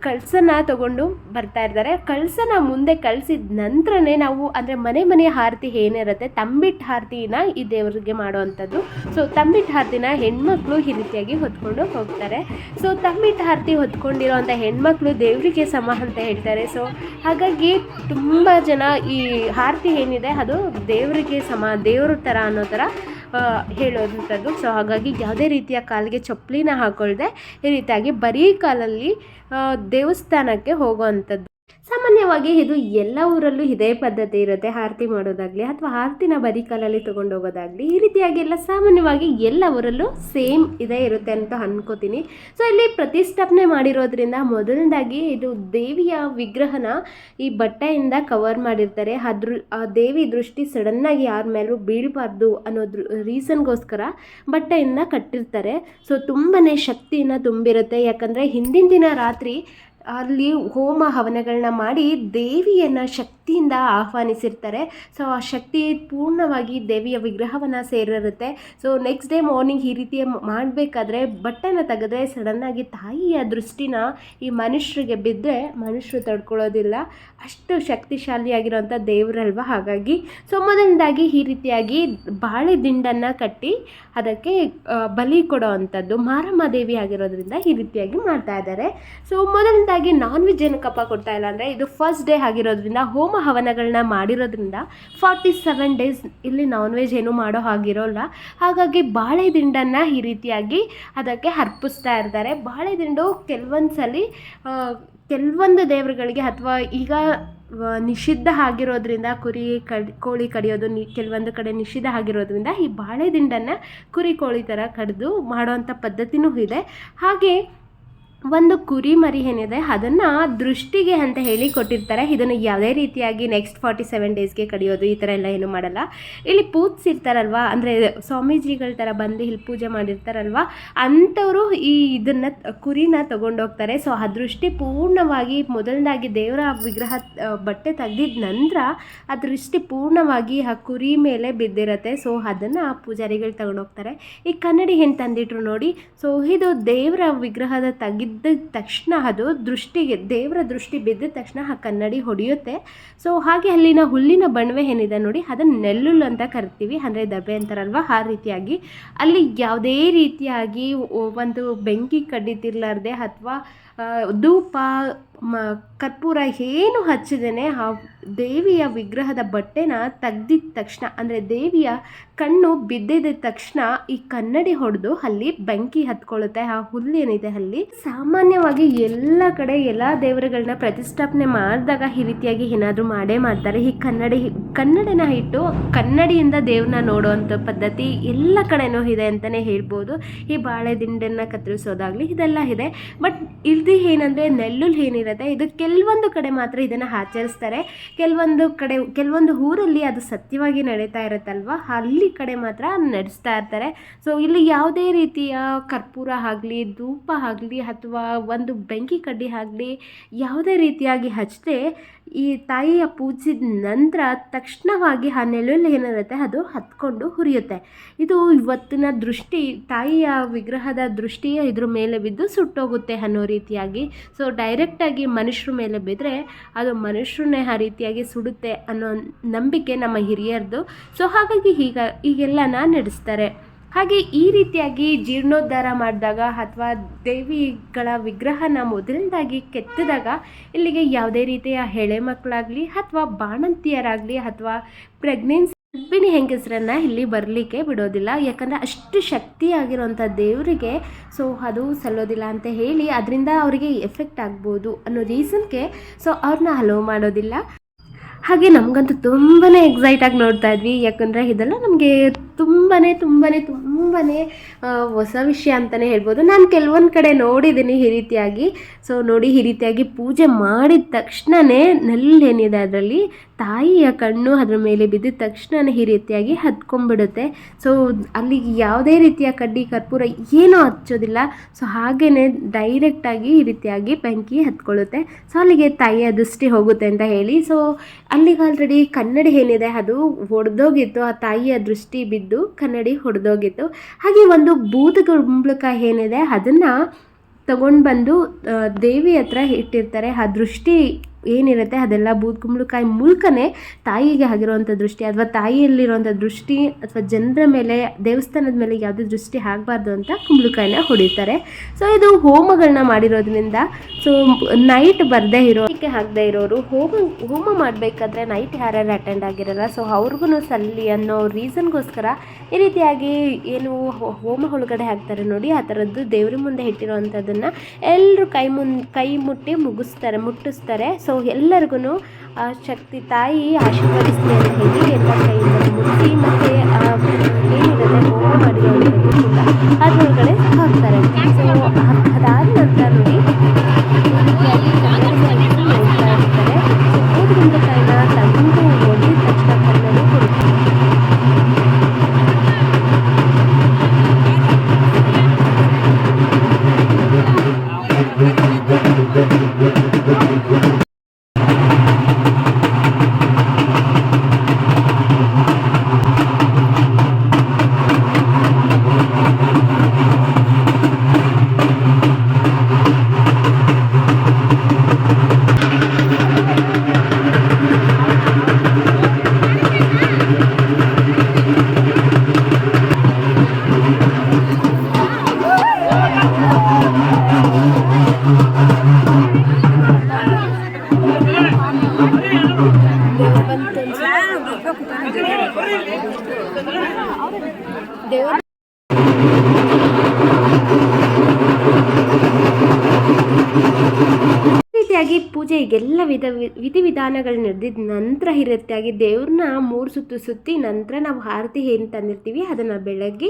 ಕಳಸನ ತೊಗೊಂಡು ಬರ್ತಾ ಇರ್ತಾರೆ. ಕಳಸನ ಮುಂದೆ ಕಳಿಸಿದ ನಂತರನೇ ನಾವು ಅಂದರೆ ಮನೆ ಮನೆ ಆರತಿ ಏನಿರುತ್ತೆ ತಂಬಿಟ್ಟು ಆರತಿನ ಈ ದೇವರಿಗೆ ಮಾಡುವಂಥದ್ದು. ಸೊ ತಂಬಿಟ್ಟು ಆರತಿನ ಹೆಣ್ಮಕ್ಳು ಈ ರೀತಿಯಾಗಿ ಹೊತ್ಕೊಂಡು ಹೋಗ್ತಾರೆ. ಸೊ ತಂಬಿಟ್ಟ ಆರತಿ ಹೊತ್ಕೊಂಡಿರುವಂಥ ಹೆಣ್ಮಕ್ಳು ದೇವರಿಗೆ ಸಮ ಅಂತ ಹೇಳ್ತಾರೆ. ಸೊ ಹಾಗಾಗಿ ತುಂಬ ಜನ ಈ ಆರತಿ ಏನಿದೆ ಅದು ದೇವರಿಗೆ ಸಮ, ದೇವ್ರ ಥರ ಅನ್ನೋ ಥರ ಹೇಳೋವಂಥದ್ದು ಸೊ ಹಾಗಾಗಿ ಯಾವುದೇ ರೀತಿಯ ಕಾಲಿಗೆ ಚಪ್ಪಲಿನ ಹಾಕೊಳ್ಳದೆ ಈ ರೀತಿಯಾಗಿ ಬರೀ ಕಾಲಲ್ಲಿ ದೇವಸ್ಥಾನಕ್ಕೆ ಹೋಗೋವಂಥದ್ದು. ಸಾಮಾನ್ಯವಾಗಿ ಇದು ಎಲ್ಲ ಊರಲ್ಲೂ ಇದೇ ಪದ್ಧತಿ ಇರುತ್ತೆ. ಆರತಿ ಮಾಡೋದಾಗಲಿ ಅಥವಾ ಆರತಿನ ಬದಿಕಾಲಲ್ಲಿ ತೊಗೊಂಡೋಗೋದಾಗಲಿ ಈ ರೀತಿಯಾಗಿ ಎಲ್ಲ ಸಾಮಾನ್ಯವಾಗಿ ಎಲ್ಲ ಊರಲ್ಲೂ ಸೇಮ್ ಇದೇ ಇರುತ್ತೆ ಅಂತ ಅನ್ಕೋತೀನಿ. ಸೊ ಇಲ್ಲಿ ಪ್ರತಿಷ್ಠಾಪನೆ ಮಾಡಿರೋದ್ರಿಂದ ಮೊದಲನೇದಾಗಿ ಇದು ದೇವಿಯ ವಿಗ್ರಹನ ಈ ಬಟ್ಟೆಯಿಂದ ಕವರ್ ಮಾಡಿರ್ತಾರೆ. ಅದ್ರ, ಆ ದೇವಿ ದೃಷ್ಟಿ ಸಡನ್ನಾಗಿ ಯಾರ ಮೇಲೂ ಬೀಳಬಾರ್ದು ಅನ್ನೋದ್ರ ರೀಸನ್ಗೋಸ್ಕರ ಬಟ್ಟೆಯಿಂದ ಕಟ್ಟಿರ್ತಾರೆ. ಸೊ ತುಂಬಾ ಶಕ್ತಿಯನ್ನು ತುಂಬಿರುತ್ತೆ. ಯಾಕಂದರೆ ಹಿಂದಿನ ದಿನ ರಾತ್ರಿ ಅಲ್ಲಿ ಹೋಮ ಹವನಗಳನ್ನ ಮಾಡಿ ದೇವಿಯನ್ನು ಶಕ್ತಿಯಿಂದ ಆಹ್ವಾನಿಸಿರ್ತಾರೆ. ಸೊ ಆ ಶಕ್ತಿ ಪೂರ್ಣವಾಗಿ ದೇವಿಯ ವಿಗ್ರಹವನ್ನು ಸೇರಿರುತ್ತೆ. ಸೊ ನೆಕ್ಸ್ಟ್ ಡೇ ಮಾರ್ನಿಂಗ್ ಈ ರೀತಿ ಮಾಡಬೇಕಾದ್ರೆ ಬಟ್ಟೆನ ತೆಗೆದ್ರೆ ಸಡನ್ನಾಗಿ ತಾಯಿಯ ದೃಷ್ಟಿನ ಈ ಮನುಷ್ಯರಿಗೆ ಬಿದ್ದರೆ ಮನುಷ್ಯರು ತಡ್ಕೊಳ್ಳೋದಿಲ್ಲ. ಅಷ್ಟು ಶಕ್ತಿಶಾಲಿಯಾಗಿರುವಂಥ ದೇವರಲ್ವ ಹಾಗಾಗಿ. ಸೊ ಮೊದಲನೇದಾಗಿ ಈ ರೀತಿಯಾಗಿ ಬಾಳೆ ದಿಂಡನ್ನು ಕಟ್ಟಿ ಅದಕ್ಕೆ ಬಲಿ ಕೊಡೋ ಅಂಥದ್ದು ಮಾರಮ್ಮ ದೇವಿ ಆಗಿರೋದ್ರಿಂದ ಈ ರೀತಿಯಾಗಿ ಮಾಡ್ತಾ ಇದ್ದಾರೆ. ಸೊ ಮೊದಲನೇದಾಗಿ ರೀಸೆಂಟಾಗಿ ನಾನ್ ವೆಜ್ ಏನಕ್ಕಪ್ಪ ಕೊಡ್ತಾ ಇಲ್ಲ ಅಂದರೆ ಇದು ಫಸ್ಟ್ ಡೇ ಆಗಿರೋದ್ರಿಂದ ಹೋಮ ಹವನಗಳನ್ನ ಮಾಡಿರೋದ್ರಿಂದ ಫಾರ್ಟಿ ಸೆವೆನ್ ಡೇಸ್ ಇಲ್ಲಿ ನಾನ್ ವೆಜ್ ಏನು ಮಾಡೋ ಹಾಗಿರೋಲ್ಲ. ಹಾಗಾಗಿ ಬಾಳೆ ದಿಂಡನ್ನು ಈ ರೀತಿಯಾಗಿ ಅದಕ್ಕೆ ಅರ್ಪಿಸ್ತಾ ಇರ್ತಾರೆ. ಬಾಳೆ ದಿಂಡು ಕೆಲವೊಂದು ಸಲ ಕೆಲವೊಂದು ದೇವರುಗಳಿಗೆ ಅಥವಾ ಈಗ ನಿಷಿದ್ಧ ಆಗಿರೋದ್ರಿಂದ ಕುರಿ ಕಡ್, ಕೋಳಿ ಕಡಿಯೋದು, ನಿ, ಕೆಲವೊಂದು ಕಡೆ ನಿಷಿದ್ಧ ಆಗಿರೋದ್ರಿಂದ ಈ ಬಾಳೆ ದಿಂಡನ್ನು ಕುರಿ ಕೋಳಿ ಥರ ಕಡಿದು ಮಾಡೋವಂಥ ಪದ್ಧತಿನೂ ಇದೆ. ಹಾಗೆ ಒಂದು ಕುರಿ ಮರಿ ಏನಿದೆ, ಅದನ್ನು ದೃಷ್ಟಿಗೆ ಅಂತ ಹೇಳಿ ಕೊಟ್ಟಿರ್ತಾರೆ. ಇದನ್ನು ಯಾವುದೇ ರೀತಿಯಾಗಿ ನೆಕ್ಸ್ಟ್ ಫಾರ್ಟಿ ಸೆವೆನ್ ಡೇಸ್ಗೆ ಕಡಿಯೋದು, ಈ ಥರ ಎಲ್ಲ ಏನು ಮಾಡಲ್ಲ. ಇಲ್ಲಿ ಪೂಜಿಸಿರ್ತಾರಲ್ವ ಅಂದರೆ ಸ್ವಾಮೀಜಿಗಳ ಥರ ಬಂದು ಇಲ್ಲಿ ಪೂಜೆ ಮಾಡಿರ್ತಾರಲ್ವ, ಅಂಥವರು ಈ ಇದನ್ನು ಕುರಿನ ತೊಗೊಂಡೋಗ್ತಾರೆ. ಸೊ ಆ ದೃಷ್ಟಿ ಪೂರ್ಣವಾಗಿ ಮೊದಲನೇದಾಗಿ ದೇವರ ವಿಗ್ರಹ ಬಟ್ಟೆ ತೆಗ್ದಿದ ನಂತರ ಆ ದೃಷ್ಟಿ ಪೂರ್ಣವಾಗಿ ಆ ಕುರಿ ಮೇಲೆ ಬಿದ್ದಿರತ್ತೆ. ಸೊ ಅದನ್ನು ಆ ಪೂಜಾರಿಗಳು ತಗೊಂಡೋಗ್ತಾರೆ. ಈ ಕನ್ನಡಿ ಏನು ತಂದಿಟ್ರು ನೋಡಿ ಸೊ ಇದು ದೇವರ ವಿಗ್ರಹದ ತೆಗಿದ್ದ ತಕ್ಷಣ ಅದು ದೃಷ್ಟಿಗೆ, ದೇವರ ದೃಷ್ಟಿ ಬಿದ್ದ ತಕ್ಷಣ ಆ ಕನ್ನಡಿ ಹೊಡೆಯುತ್ತೆ. ಸೊ ಹಾಗೆ ಅಲ್ಲಿನ ಹುಲ್ಲಿನ ಬಣವೆ ಏನಿದೆ ನೋಡಿ, ಅದನ್ನು ನೆಲ್ಲುಲ್ಲು ಅಂತ ಕರಿತೀವಿ, ಅಂದರೆ ದಬ್ಬೆ ಅಂತಾರಲ್ವ, ಆ ರೀತಿಯಾಗಿ. ಅಲ್ಲಿ ಯಾವುದೇ ರೀತಿಯಾಗಿ ಒಂದು ಬೆಂಕಿ ಕಡ್ಡಿತಿರ್ಲಾರ್ದೆ ಅಥವಾ ಧೂಪ ಮ, ಕರ್ಪೂರ ಏನು ಹಚ್ಚದೇನೆ, ಆ ದೇವಿಯ ವಿಗ್ರಹದ ಬಟ್ಟೆನ ತೆಗ್ದಿದ ತಕ್ಷಣ, ಅಂದರೆ ದೇವಿಯ ಕಣ್ಣು ಬಿದ್ದಿದ ತಕ್ಷಣ ಈ ಕನ್ನಡಿ ಹೊಡೆದು ಅಲ್ಲಿ ಬೆಂಕಿ ಹತ್ಕೊಳ್ಳುತ್ತೆ, ಆ ಹುಲ್ಲು ಏನಿದೆ ಅಲ್ಲಿ. ಸಾಮಾನ್ಯವಾಗಿ ಎಲ್ಲ ಕಡೆ ಎಲ್ಲ ದೇವರುಗಳನ್ನ ಪ್ರತಿಷ್ಠಾಪನೆ ಮಾಡಿದಾಗ ಈ ರೀತಿಯಾಗಿ ಏನಾದರೂ ಮಾಡೇ ಮಾಡ್ತಾರೆ. ಈ ಕನ್ನಡಿ, ಕನ್ನಡನ ಇಟ್ಟು ಕನ್ನಡಿಯಿಂದ ದೇವ್ರನ್ನ ನೋಡುವಂಥ ಪದ್ಧತಿ ಎಲ್ಲ ಕಡೆನೂ ಇದೆ ಅಂತಲೇ ಹೇಳ್ಬೋದು. ಈ ಬಾಳೆ ದಿಂಡನ್ನು ಕತ್ತರಿಸೋದಾಗಲಿ ಇದೆಲ್ಲ ಇದೆ. ಬಟ್ ಇಲ್ಲಿ ಏನಂದರೆ ನೆಲ್ಲುಲ್ ಏನಿರುತ್ತೆ ಇದು ಕೆಲವೊಂದು ಕಡೆ ಮಾತ್ರ ಇದನ್ನು ಆಚರಿಸ್ತಾರೆ. ಕೆಲವೊಂದು ಕಡೆ, ಕೆಲವೊಂದು ಊರಲ್ಲಿ ಅದು ಸತ್ಯವಾಗಿ ನಡೀತಾ ಇರುತ್ತಲ್ವ? ಅಲ್ಲಿ ಕಡೆ ಮಾತ್ರ ನಡೆಸ್ತಾ ಇರ್ತಾರೆ. ಸೊ ಇಲ್ಲಿ ಯಾವುದೇ ರೀತಿಯ ಕರ್ಪೂರ ಆಗಲಿ, ಧೂಪ ಆಗಲಿ, ಅಥವಾ ಒಂದು ಬೆಂಕಿ ಕಡ್ಡಿ ಆಗಲಿ, ಯಾವುದೇ ರೀತಿಯಾಗಿ ಹಚ್ಚದೆ ಈ ತಾಯಿಯ ಪೂಜಿದ ನಂತರ ತಕ್ಷಣವಾಗಿ ಆ ನೆಲುಲ್ಲಿ ಏನಿರುತ್ತೆ, ಅದು ಹತ್ಕೊಂಡು ಹುರಿಯುತ್ತೆ. ಇದು ಇವತ್ತಿನ ದೃಷ್ಟಿ, ತಾಯಿಯ ವಿಗ್ರಹದ ದೃಷ್ಟಿಯೇ ಇದ್ರ ಮೇಲೆ ಬಿದ್ದು ಸುಟ್ಟೋಗುತ್ತೆ ಅನ್ನೋ ರೀತಿಯಾಗಿ. ಸೊ ಡೈರೆಕ್ಟಾಗಿ ಮನುಷ್ಯರ ಮೇಲೆ ಬಿದ್ದರೆ ಅದು ಮನುಷ್ಯರನ್ನೇ ಆ ರೀತಿಯಾಗಿ ಸುಡುತ್ತೆ ಅನ್ನೋ ನಂಬಿಕೆ ನಮ್ಮ ಹಿರಿಯರದು ಸೊ ಹಾಗಾಗಿ ಈಗ ಈಗೆಲ್ಲನ ನಡೆಸ್ತಾರೆ. ಹಾಗೆ ಈ ರೀತಿಯಾಗಿ ಜೀರ್ಣೋದ್ಧಾರ ಮಾಡಿದಾಗ ಅಥವಾ ದೇವಿಗಳ ವಿಗ್ರಹನ ಮೊದಲನೇದಾಗಿ ಕೆತ್ತಿದಾಗ ಇಲ್ಲಿಗೆ ಯಾವುದೇ ರೀತಿಯ ಹೆಳೆ ಮಕ್ಕಳಾಗಲಿ ಅಥವಾ ಬಾಣಂತಿಯರಾಗಲಿ ಅಥವಾ ಪ್ರೆಗ್ನೆನ್ಸಿ ಗರ್ಭಿಣಿ ಹೆಂಗಸರನ್ನು ಇಲ್ಲಿ ಬರಲಿಕ್ಕೆ ಬಿಡೋದಿಲ್ಲ. ಯಾಕಂದರೆ ಅಷ್ಟು ಶಕ್ತಿಯಾಗಿರೋಂಥ ದೇವರಿಗೆ ಸೊ ಅದು ಸಲ್ಲೋದಿಲ್ಲ ಅಂತ ಹೇಳಿ ಅದರಿಂದ ಅವರಿಗೆ ಎಫೆಕ್ಟ್ ಆಗ್ಬೋದು ಅನ್ನೋ ರೀಸನ್ಗೆ ಸೊ ಅವ್ರನ್ನ ಹಲೋ ಮಾಡೋದಿಲ್ಲ. ಹಾಗೆ ನಮಗಂತೂ ತುಂಬಾ ಎಕ್ಸೈಟಾಗಿ ನೋಡ್ತಾ ಇದ್ವಿ. ಯಾಕಂದರೆ ಇದೆಲ್ಲ ನಮಗೆ ತುಂಬಾ ತುಂಬಾ ತುಂಬಾ ಹೊಸ ವಿಷಯ ಅಂತಲೇ ಹೇಳ್ಬೋದು. ನಾನು ಕೆಲವೊಂದು ಕಡೆ ನೋಡಿದ್ದೀನಿ ಈ ರೀತಿಯಾಗಿ. ಸೊ ನೋಡಿ ಈ ರೀತಿಯಾಗಿ ಪೂಜೆ ಮಾಡಿದ ತಕ್ಷಣವೇ ನಲ್ಲೇನಿದೆ ಅದರಲ್ಲಿ, ತಾಯಿಯ ಕಣ್ಣು ಅದರ ಮೇಲೆ ಬಿದ್ದಿದ ತಕ್ಷಣವೇ ಈ ರೀತಿಯಾಗಿ ಹತ್ಕೊಂಡ್ಬಿಡುತ್ತೆ. ಸೊ ಅಲ್ಲಿಗೆ ಯಾವುದೇ ರೀತಿಯ ಕಡ್ಡಿ, ಕರ್ಪೂರ ಏನೂ ಹಚ್ಚೋದಿಲ್ಲ. ಸೊ ಹಾಗೇ ಡೈರೆಕ್ಟಾಗಿ ಈ ರೀತಿಯಾಗಿ ಬೆಂಕಿ ಹತ್ಕೊಳ್ಳುತ್ತೆ. ಸೊ ಅಲ್ಲಿಗೆ ತಾಯಿಯ ದೃಷ್ಟಿ ಹೋಗುತ್ತೆ ಅಂತ ಹೇಳಿ. ಸೊ ಅಲ್ಲಿಗೆ ಆಲ್ರೆಡಿ ಕನ್ನಡಿ ಏನಿದೆ ಅದು ಒಡೆದೋಗಿತ್ತು. ಆ ತಾಯಿಯ ದೃಷ್ಟಿ ಬಿದ್ದು ಕನ್ನಡಿ ಹೊಡೆದೋಗಿತ್ತು. ಹಾಗೆ ಒಂದು ಬೂದು ಕುಂಬಳಕಾಯಿ ಏನಿದೆ, ಅದನ್ನು ತಗೊಂಡು ಬಂದು ದೇವಿ ಹತ್ರ ಇಟ್ಟಿರ್ತಾರೆ. ಆ ದೃಷ್ಟಿ ಏನಿರುತ್ತೆ ಅದೆಲ್ಲ ಬೂದ್ ಕುಂಬಳಕಾಯಿ ಮೂಲಕನೇ ತಾಯಿಗೆ ಆಗಿರುವಂಥ ದೃಷ್ಟಿ ಅಥವಾ ತಾಯಿಯಲ್ಲಿರುವಂಥ ದೃಷ್ಟಿ ಅಥವಾ ಜನರ ಮೇಲೆ, ದೇವಸ್ಥಾನದ ಮೇಲೆ ಯಾವುದೇ ದೃಷ್ಟಿ ಆಗಬಾರ್ದು ಅಂತ ಕುಂಬಳಕಾಯಿನ ಹೊಡಿತಾರೆ. ಸೊ ಇದು ಹೋಮಗಳನ್ನ ಮಾಡಿರೋದ್ರಿಂದ ಸೊ ನೈಟ್ ಬರದೇ ಇರೋ ಅದಕ್ಕೆ ಆಗದೆ ಇರೋರು ಹೋಮ ಹೋಮ ಮಾಡಬೇಕಾದ್ರೆ ನೈಟ್ ಯಾರ್ಯಾರು ಅಟೆಂಡ್ ಆಗಿರಲ್ಲ ಸೊ ಅವ್ರಿಗೂ ಸಲ್ಲಿ ಅನ್ನೋ ರೀಸನ್ಗೋಸ್ಕರ ಈ ರೀತಿಯಾಗಿ ಏನು ಹೋಮ ಒಳಗಡೆ ಹಾಕ್ತಾರೆ ನೋಡಿ, ಆ ಥರದ್ದು ದೇವ್ರ ಮುಂದೆ ಇಟ್ಟಿರೋವಂಥದ್ದನ್ನು ಎಲ್ಲರೂ ಕೈ ಮುನ್, ಕೈ ಮುಟ್ಟಿ ಮುಗಿಸ್ತಾರೆ, ಮುಟ್ಟಿಸ್ತಾರೆ. ಸೊ ಎಲ್ಲರಿಗೂ ಶಕ್ತಿ ತಾಯಿ ಆಶೀರ್ವದಿಸ್ಲಿ ಅಂತ ಹೇಳಿ ಎಲ್ಲ ಕೈಯಿಂದ ಮುಟ್ಟಿ ಮತ್ತು ಏನಿರುತ್ತೆ ಅದ್ರೊಳಗಡೆ ಹಾಕ್ತಾರೆ ಸೊ ಅದಾದ ನಂತರ ನೋಡಿ ವಿಧಿವಿಧಾನಗಳು ನಡೆದಿದ್ದ ನಂತರ ರೀತಿಯಾಗಿ ದೇವ್ರನ್ನ ಮೂರು ಸುತ್ತು ಸುತ್ತಿ ನಂತರ ನಾವು ಆರತಿ ಏನು ತಂದಿರ್ತೀವಿ, ಅದನ್ನು ಬೆಳಗ್ಗೆ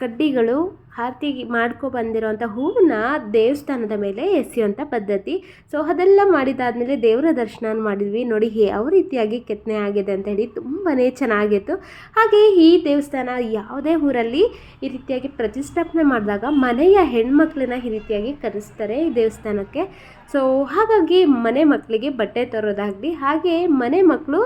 ಕಡ್ಡಿಗಳು ಆರತಿ ಮಾಡ್ಕೊ ಬಂದಿರೋಂಥ ಹೂವನ್ನ ದೇವಸ್ಥಾನದ ಮೇಲೆ ಎಸೆಯುವಂಥ ಪದ್ಧತಿ. ಸೊ, ಅದೆಲ್ಲ ಮಾಡಿದಾದ್ಮೇಲೆ ದೇವರ ದರ್ಶನ ಮಾಡಿದ್ವಿ. ನೋಡಿ, ಹೇ ಯಾವ ರೀತಿಯಾಗಿ ಕೆತ್ತನೆ ಆಗಿದೆ ಅಂತ ಹೇಳಿ ತುಂಬಾ ಚೆನ್ನಾಗಿತ್ತು. ಹಾಗೆ ಈ ದೇವಸ್ಥಾನ ಯಾವುದೇ ಊರಲ್ಲಿ ಈ ರೀತಿಯಾಗಿ ಪ್ರತಿಷ್ಠಾಪನೆ ಮಾಡಿದಾಗ ಮನೆಯ ಹೆಣ್ಮಕ್ಳನ್ನ ಈ ರೀತಿಯಾಗಿ ಕರೆಸ್ತಾರೆ ಈ ದೇವಸ್ಥಾನಕ್ಕೆ. ಸೊ ಹಾಗಾಗಿ ಮನೆ ಮಕ್ಕಳಿಗೆ ಬಟ್ಟೆ ತರೋದಾಗಲಿ ಹಾಗೆ ಮನೆ ಮಕ್ಕಳು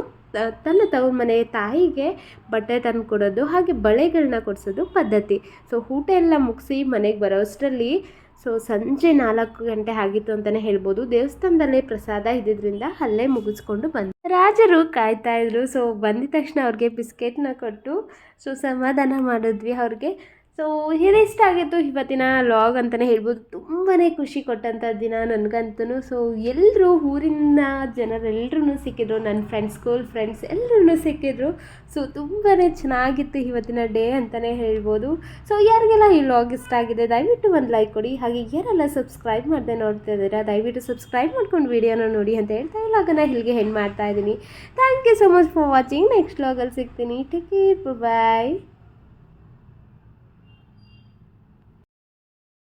ತನ್ನ ತವ್ರ ಮನೆ ತಾಯಿಗೆ ಬಟ್ಟೆ ತಂದು ಕೊಡೋದು, ಹಾಗೆ ಬಳೆಗಳನ್ನ ಕೊಡಿಸೋದು ಪದ್ಧತಿ. ಸೊ ಊಟ ಎಲ್ಲ ಮುಗಿಸಿ ಮನೆಗೆ ಬರೋ ಅಷ್ಟರಲ್ಲಿ ಸೊ ಸಂಜೆ ನಾಲ್ಕು ಗಂಟೆ ಆಗಿತ್ತು ಅಂತಲೇ ಹೇಳ್ಬೋದು. ದೇವಸ್ಥಾನದಲ್ಲೇ ಪ್ರಸಾದ ಇದ್ದಿದ್ದರಿಂದ ಅಲ್ಲೇ ಮುಗಿಸ್ಕೊಂಡು ಬಂದು, ರಾಜರು ಕಾಯ್ತಾ ಇದ್ರು. ಸೊ ಬಂದಿದ ತಕ್ಷಣ ಅವ್ರಿಗೆ ಬಿಸ್ಕೆಟ್ನ ಕೊಟ್ಟು ಸೊ ಸಮಾಧಾನ ಮಾಡಿದ್ವಿ ಅವ್ರಿಗೆ. ಸೊ ಇಷ್ಟ ಆಗಿತ್ತು ಇವತ್ತಿನ ಲಾಗ್ ಅಂತಲೇ ಹೇಳ್ಬೋದು. ತುಂಬಾ ಖುಷಿ ಕೊಟ್ಟಂಥ ದಿನ ನನಗಂತೂ ಸೊ ಎಲ್ಲರೂ ಊರಿನ ಜನರೆಲ್ಲರೂ ಸಿಕ್ಕಿದ್ರು. ನನ್ನ ಫ್ರೆಂಡ್ಸ್ ಸ್ಕೂಲ್ ಫ್ರೆಂಡ್ಸ್ ಎಲ್ಲರೂ ಸಿಕ್ಕಿದ್ರು. ಸೊ ತುಂಬಾ ಚೆನ್ನಾಗಿತ್ತು ಇವತ್ತಿನ ಡೇ ಅಂತಲೇ ಹೇಳ್ಬೋದು. ಸೊ ಯಾರಿಗೆಲ್ಲ ಈ ಲಾಗ್ ಇಷ್ಟ ಆಗಿದೆ, ದಯವಿಟ್ಟು ಒಂದು ಲೈಕ್ ಕೊಡಿ. ಹಾಗೆ ಯಾರೆಲ್ಲ ಸಬ್ಸ್ಕ್ರೈಬ್ ಮಾಡದೆ ನೋಡ್ತಾ ಇದ್ದೀರಾ, ದಯವಿಟ್ಟು ಸಬ್ಸ್ಕ್ರೈಬ್ ಮಾಡ್ಕೊಂಡು ವಿಡಿಯೋನ ನೋಡಿ ಅಂತ ಹೇಳ್ತಾ ಇಲ್ಲಾಗನ ಇಲ್ಲಿಗೆ ಹೆಣ್ಣು ಮಾಡ್ತಾ ಇದ್ದೀನಿ. Thank you so much for watching next ಲಾಗಲ್ಲಿ ಸಿಗ್ತೀನಿ. Take care bye